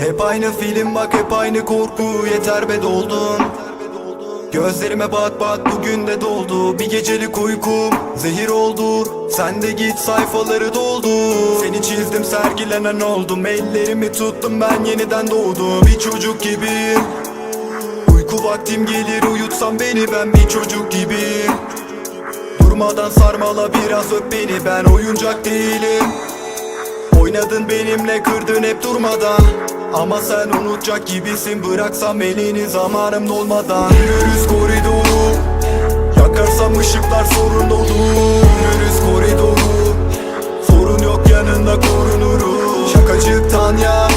Hep aynı film bak hep aynı korku. Yeter be doldun. Gözlerime bak bak bugün de doldu. Bir gecelik uykum zehir oldu. Sen de git sayfaları doldu. Seni çizdim sergilenen oldum. Ellerimi tuttum ben yeniden doğdum. Bir çocuk gibiyim Uyku vaktim gelir uyutsam beni ben bir çocuk gibiyim Durmadan sarmala biraz öp beni. Ben oyuncak değilim Oynadın benimle kırdın hep durmadan. Ama sen unutacak gibisin bıraksam elini zamanım dolmadan. Yürürüz koridoru Yakarsam ışıklar sorun olur Yürürüz koridoru Sorun yok yanında korunurum. Şakacıktan ya